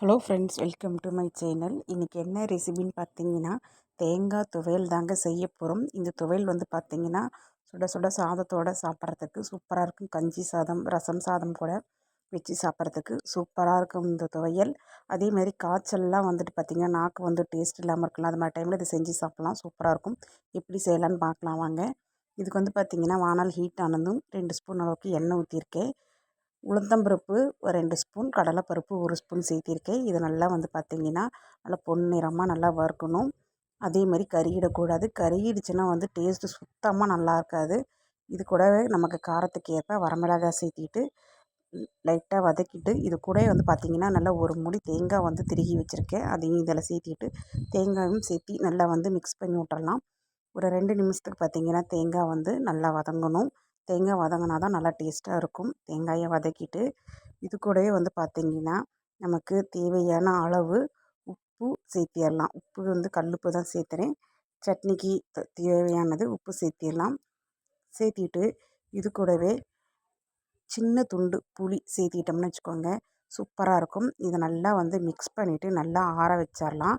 Hello friends welcome to my channel இன்றைக்கி என்ன ரெசிபின்னு பார்த்தீங்கன்னா தேங்காய் துவையல் தாங்க செய்ய போகிறோம் இந்த துவையல் வந்து பார்த்திங்கன்னா சுட சுட சாதத்தோடு சாப்பிட்றதுக்கு சூப்பராக இருக்கும். கஞ்சி சாதம் ரசம் சாதம் கூட வச்சு சாப்பிட்றதுக்கு சூப்பராக இருக்கும் இந்த துவையல். அதேமாதிரி காய்ச்சல்லாம் வந்துட்டு பார்த்திங்கன்னா நாக்கு வந்து டேஸ்ட் இல்லாமல் இருக்கலாம். அது மாதிரி டைமில் இதை செஞ்சு சாப்பிட்லாம். சூப்பராக இருக்கும். எப்படி செய்யலான்னு பார்க்கலாம் வாங்க. இதுக்கு வந்து பார்த்திங்கன்னா வானால் ஹீட் ஆனதும் ரெண்டு ஸ்பூன் அளவுக்கு எண்ணெய் ஊற்றிருக்கேன் உளுத்தம்பருப்பு ஒரு ரெண்டு ஸ்பூன் கடலைப்பருப்பு ஒரு ஸ்பூன் சேர்த்திருக்கேன். இது நல்லா வந்து பார்த்திங்கன்னா நல்லா பொன்னிறமாக நல்லா வறுக்கணும். அதே மாதிரி கருகிடக்கூடாது. கருகிடுச்சுன்னா வந்து டேஸ்ட்டு சுத்தமாக நல்லா இருக்காது. இது கூடவே நமக்கு காரத்துக்கு ஏற்ப வரமிளகாய் சேர்த்திட்டு லைட்டாக வதக்கிட்டு இது கூட வந்து பார்த்திங்கன்னா நல்லா ஒரு முடி தேங்காய் வந்து திருகி வச்சுருக்கேன். அதையும் இதில் சேர்த்திட்டு தேங்காயும் சேர்த்தி நல்லா வந்து மிக்ஸ் பண்ணி விட்டுறலாம். ஒரு ரெண்டு நிமிஷத்துக்கு பார்த்திங்கன்னா தேங்காய் வந்து நல்லா வதங்கணும். தேங்காய் வதங்கினா தான் நல்லா டேஸ்ட்டாக இருக்கும். தேங்காயை வதக்கிட்டு இது கூடவே வந்து பார்த்திங்கன்னா நமக்கு தேவையான அளவு உப்பு சேர்த்திடலாம் உப்பு வந்து கல்லுப்பு தான் சேர்த்துறேன். சட்னிக்கு தேவையானது உப்பு சேர்த்திடலாம் சேர்த்திட்டு இது கூடவே சின்ன துண்டு புளி சேர்த்திட்டோம்னு வச்சுக்கோங்க சூப்பராக இருக்கும். இதை நல்லா வந்து மிக்ஸ் பண்ணிவிட்டு நல்லா ஆற வச்சிடலாம்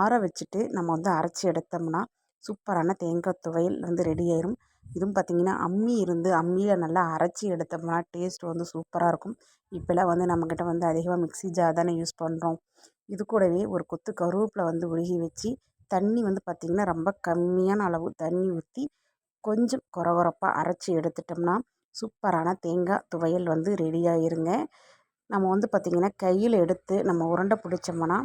ஆற வச்சுட்டு நம்ம வந்து அரைச்சி எடுத்தோம்னா சூப்பரான தேங்காய் துவையல் வந்து ரெடி ஆயிரும். இதுவும் பார்த்திங்கன்னா அம்மி இருந்து அம்மியில் நல்லா அரைச்சி எடுத்தோம்னா டேஸ்ட் வந்து சூப்பராக இருக்கும். இப்போல்லாம் வந்து நம்மக்கிட்ட வந்து அதிகமாக மிக்ஸி ஜார் தானே யூஸ் பண்ணுறோம் இது கூடவே ஒரு கொத்து கருவேப்பிலை வந்து உருகி வச்சு தண்ணி வந்து பார்த்திங்கன்னா ரொம்ப கம்மியான அளவு தண்ணி ஊற்றி கொஞ்சம் குறகுறப்பாக அரைச்சி எடுத்துட்டோம்னா சூப்பரான தேங்காய் துவையல் வந்து ரெடியாகிருங்க நம்ம வந்து பார்த்திங்கன்னா கையில் எடுத்து நம்ம உருண்டை பிடிச்சோம்னா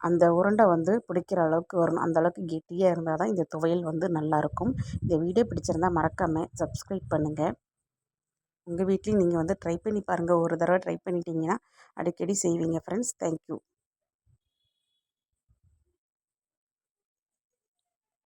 அந்த உருண்டை வந்து பிடிக்கிற அளவுக்கு வரணும். அந்தளவுக்கு கெட்டியாக இருந்தால் தான் இந்த துவையல் வந்து நல்லாயிருக்கும் இந்த வீடியோ பிடிச்சிருந்தா மறக்காமல் சப்ஸ்கிரைப் பண்ணுங்கள் உங்கள் வீட்லேயும் நீங்கள் வந்து ட்ரை பண்ணி பாருங்கள் ஒரு தடவை ட்ரை பண்ணிட்டீங்கன்னா அடிக்கடி செய்வீங்க ஃப்ரெண்ட்ஸ் தேங்க்யூ